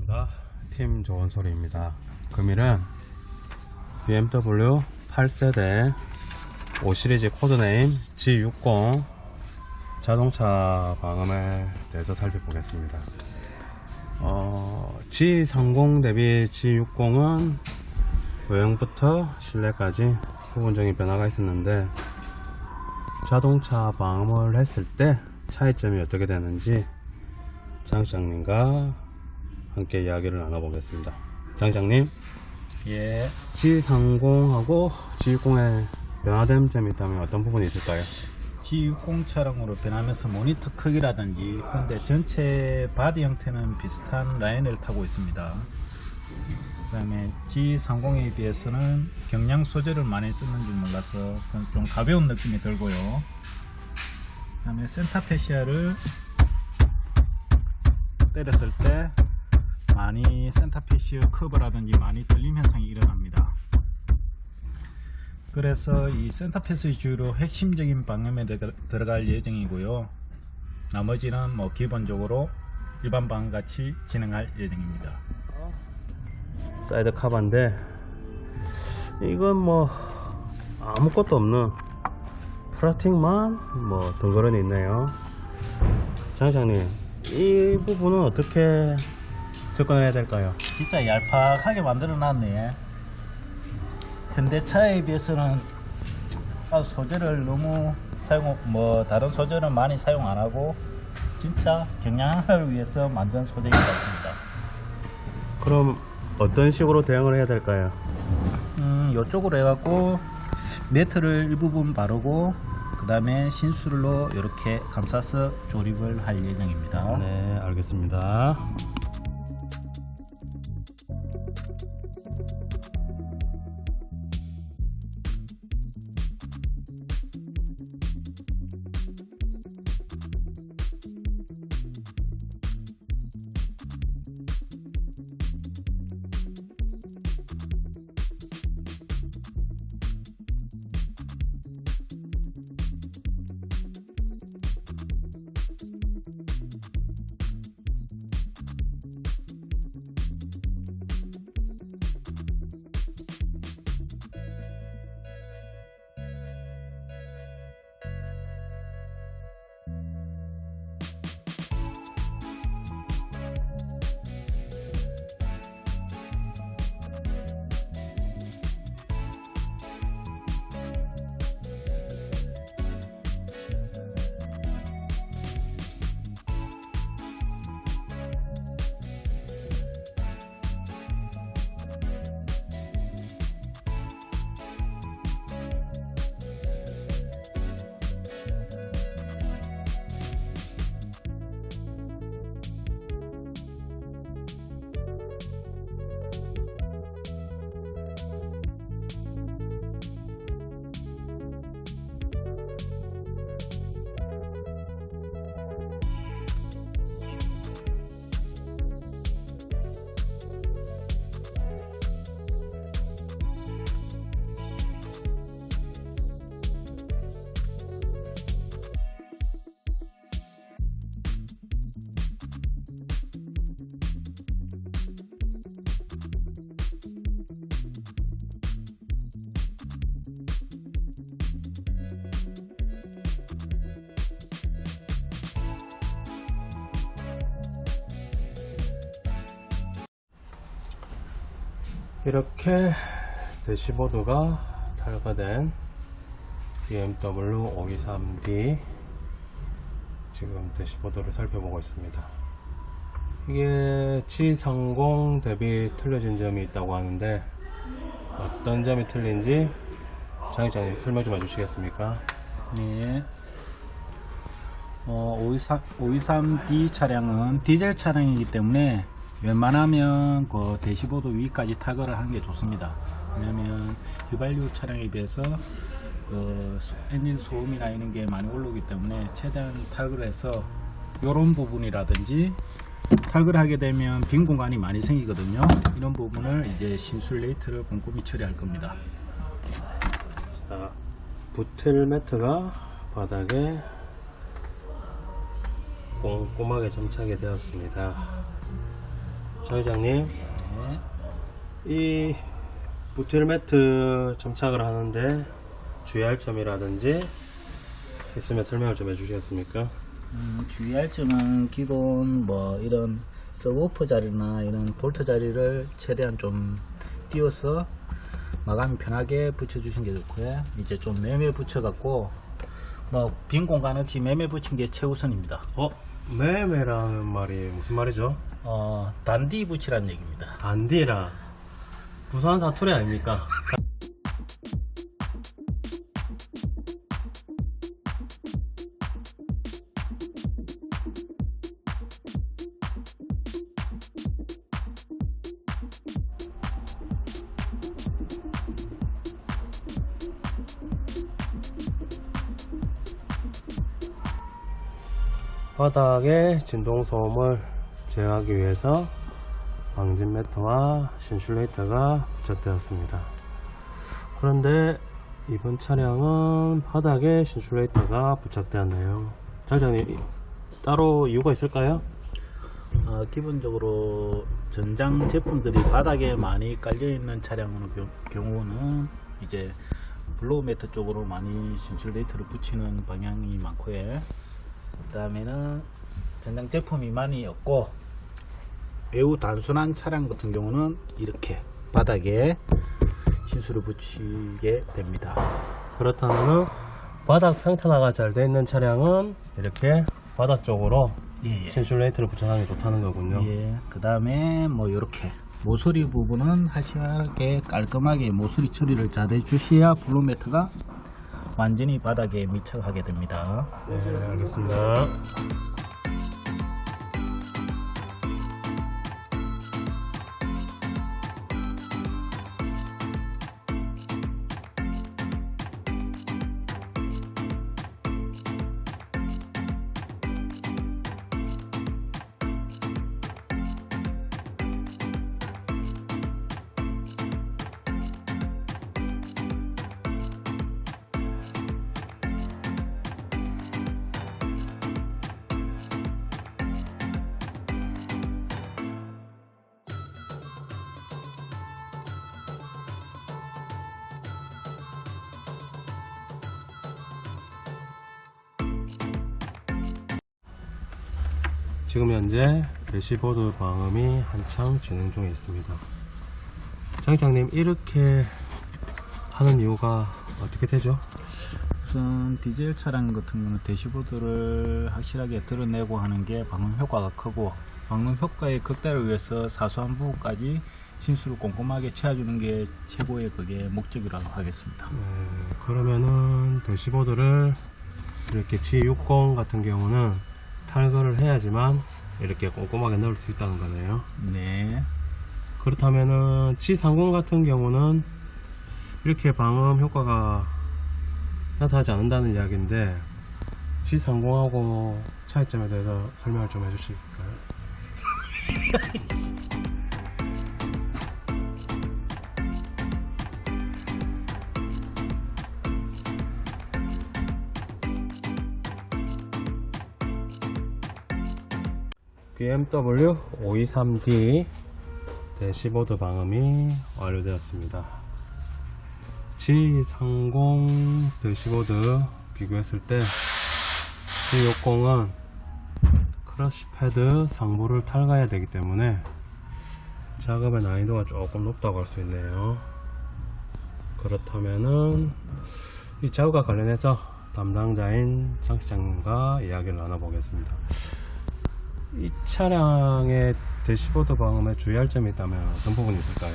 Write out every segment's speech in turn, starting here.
반갑습니다. 팀 좋은 소리입니다. 금일은 BMW 8세대 5시리즈 코드네임 G60 자동차 방음에 대해서 살펴보겠습니다. 어, G30 대비 G60은 외형부터 실내까지 부분적인 변화가 있었는데 자동차 방음을 했을 때 차이점이 어떻게 되는지 장장님과 함께 이야기를 나눠보겠습니다. 장장님, 예, G30하고 G60에 변화된 점이 있다면 어떤 부분이 있을까요? G60 차량으로 변하면서 모니터 크기라든지 근데 전체 바디 형태는 비슷한 라인을 타고 있습니다. 그 다음에 G30에 비해서는 경량 소재를 많이 쓰는 줄 몰라서 좀 가벼운 느낌이 들고요. 그 다음에 센터페시아를 때렸을 때 많이 센터페시아 커브라든지 많이 떨림 현상이 일어납니다. 그래서 이 센터페스 주로 핵심적인 방음에 들- 들어갈 예정이고요. 나머지는 뭐 기본적으로 일반 방음 같이 진행할 예정입니다. 사이드 카바인데 이건 뭐 아무것도 없는 플라스틱만 뭐 덩그러니 있네요. 장장님, 이 부분은 어떻게 접근해야 될까요? 진짜 얄팍하게 만들어 놨네. 현대차에 비해서는 아, 소재를 너무 사용 뭐 다른 소재는 많이 사용 안 하고 진짜 경량화를 위해서 만든 소재인 것 같습니다. 그럼 어떤 식으로 대응을 해야 될까요? 음, 이쪽으로 해갖고 매트를 일부분 바르고 그 다음에 신술로 이렇게 감싸서 조립을 할 예정입니다. 네, 알겠습니다. 이렇게 대시보드가 탈거된 BMW 523D 지금 대시보드를 살펴보고 있습니다. 이게 G30 대비 틀려진 점이 있다고 하는데 어떤 점이 틀린지 장의장님 설명 좀 해주시겠습니까? 네. 어, 523, d 차량은 디젤 차량이기 때문에 웬만하면 그 대시보드 위까지 타거를 하는 게 좋습니다. 왜냐면 휘발유 차량에 비해서 그 소- 엔진 소음이나 이런 게 많이 올라오기 때문에 최대한 탈거를 해서 이런 부분이라든지 탈거를 하게 되면 빈 공간이 많이 생기거든요. 이런 부분을 이제 신술 레이트를 꼼꼼히 처리할 겁니다. 자, 부틀 매트가 바닥에 꼼꼼하게 점착이 되었습니다. 장 회장님 네. 이 부틸 매트 정착을 하는데 주의할 점이라든지 있으면 설명을 좀 해주시겠습니까? 음, 주의할 점은 기본 뭐 이런 서브오프 자리나 이런 볼트 자리를 최대한 좀 띄워서 마감 편하게 붙여주신 게 좋고요. 이제 좀 매매 붙여갖고 뭐 빈 공간 없이 매매 붙인 게 최우선입니다. 어? 매매라는 말이 무슨 말이죠? 어, 단디 붙이란 얘기입니다. 단디라 부산 사투리 아닙니까? 바닥에 진동 소음을 제어하기 위해서 방진 매트와 신슐레이터가 부착되었습니다. 그런데 이번 차량은 바닥에 신슐레이터가 부착되었네요. 장장님 따로 이유가 있을까요? 어, 기본적으로 전장 제품들이 바닥에 많이 깔려 있는 차량의 경- 경우는 이제 블로우 매트 쪽으로 많이 신슐레이트를 붙이는 방향이 많고요. 그 다음에는 전장 제품이 많이 없고 매우 단순한 차량 같은 경우는 이렇게 바닥에 신수를 붙이게 됩니다. 그렇다면 바닥 평탄화가 잘 되어 있는 차량은 이렇게 바닥 쪽으로 예, 예. 신슐레이터를 부착하는 게 좋다는 거군요. 예, 그 다음에 뭐 이렇게 모서리 부분은 하시하게 깔끔하게 모서리 처리를 잘 해주셔야 블루매트가 완전히 바닥에 밀착하게 됩니다. 네, 알겠습니다. 지금 현재 대시보드 방음이 한창 진행 중에 있습니다. 장장님 이렇게 하는 이유가 어떻게 되죠? 우선 디젤 차량 같은 경우는 대시보드를 확실하게 드러내고 하는 게 방음 효과가 크고 방음 효과의 극대화를 위해서 사소한 부분까지 신수를 꼼꼼하게 채워주는 게 최고의 그게 목적이라고 하겠습니다. 네, 그러면은 대시보드를 이렇게 G60 같은 경우는 탈거를 해야지만 이렇게 꼼꼼하게 넣을 수 있다는 거네요. 네. 그렇다면은 G30 같은 경우는 이렇게 방음 효과가 나타나지 않는다는 이야기인데 G30하고 차이점에 대해서 설명을 좀 해주실까요? BMW 523D 대시보드 방음이 완료되었습니다. G30 대시보드 비교했을 때 G60은 크러쉬 패드 상부를 탈거해야 되기 때문에 작업의 난이도가 조금 높다고 할 수 있네요. 그렇다면은 이 작업과 관련해서 담당자인 장 시장님과 이야기를 나눠보겠습니다. 이 차량의 대시보드 방음에 주의할 점이 있다면 어떤 부분이 있을까요?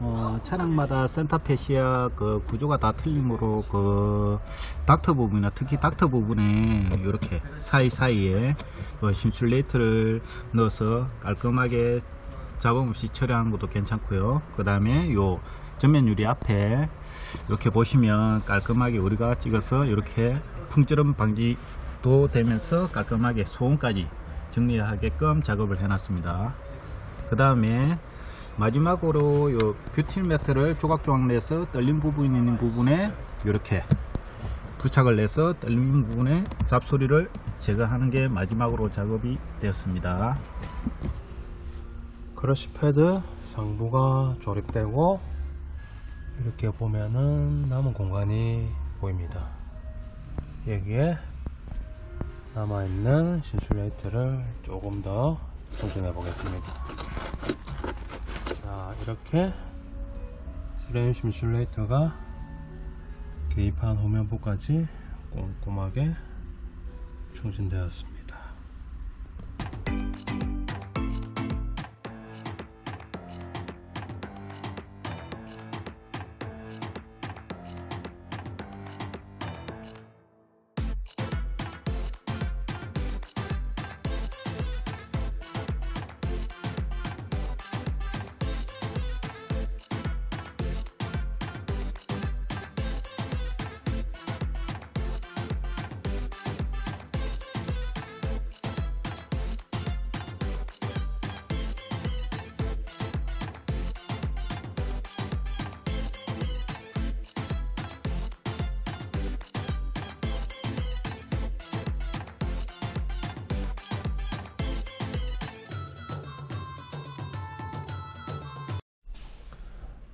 어, 차량마다 센터페시아 그 구조가 다 틀리므로 그 닥터 부분이나 특히 닥터 부분에 이렇게 사이사이에 그 심슐레이트를 넣어서 깔끔하게 잡음 없이 처리하는 것도 괜찮고요. 그 다음에 요 전면 유리 앞에 이렇게 보시면 깔끔하게 우리가 찍어서 이렇게 풍절음 방지 도 되면서 깔끔하게 소음까지 정리하게끔 작업을 해놨습니다. 그 다음에 마지막으로 요 뷰티 매트를 조각조각 내서 떨린 부분이 있는 부분에 이렇게 부착을 내서 떨린 부분에 잡소리를 제거하는 게 마지막으로 작업이 되었습니다. 크러쉬 패드 상부가 조립되고 이렇게 보면은 남은 공간이 보입니다. 여기에 남아있는 신슐레이트를 조금 더 충전해 보겠습니다. 자, 이렇게 스레임 신슐레이터가 개입한 후면부까지 꼼꼼하게 충전되었습니다.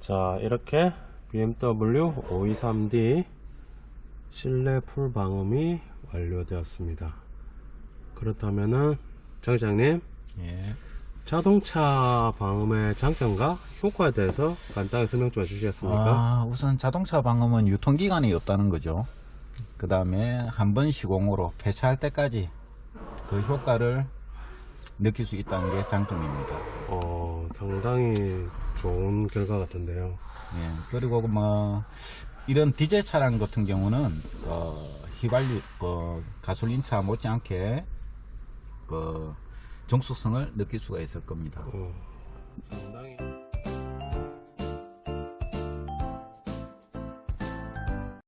자 이렇게 BMW 523D 실내 풀 방음이 완료되었습니다 그렇다면은 장장님 예. 자동차 방음의 장점과 효과에 대해서 간단히 설명 좀 해주시겠습니까? 아, 우선 자동차 방음은 유통기간이 없다는 거죠. 그 다음에 한 번 시공으로 폐차할 때까지 그 효과를 느낄 수 있다는 게 장점입니다. 어, 상당히 좋은 결과 같은데요. 예, 그리고 뭐 이런 디젤 차량 같은 경우는 어, 휘발유 어, 가솔린 차 못지않게 그 정숙성을 느낄 수가 있을 겁니다. 어, 상당히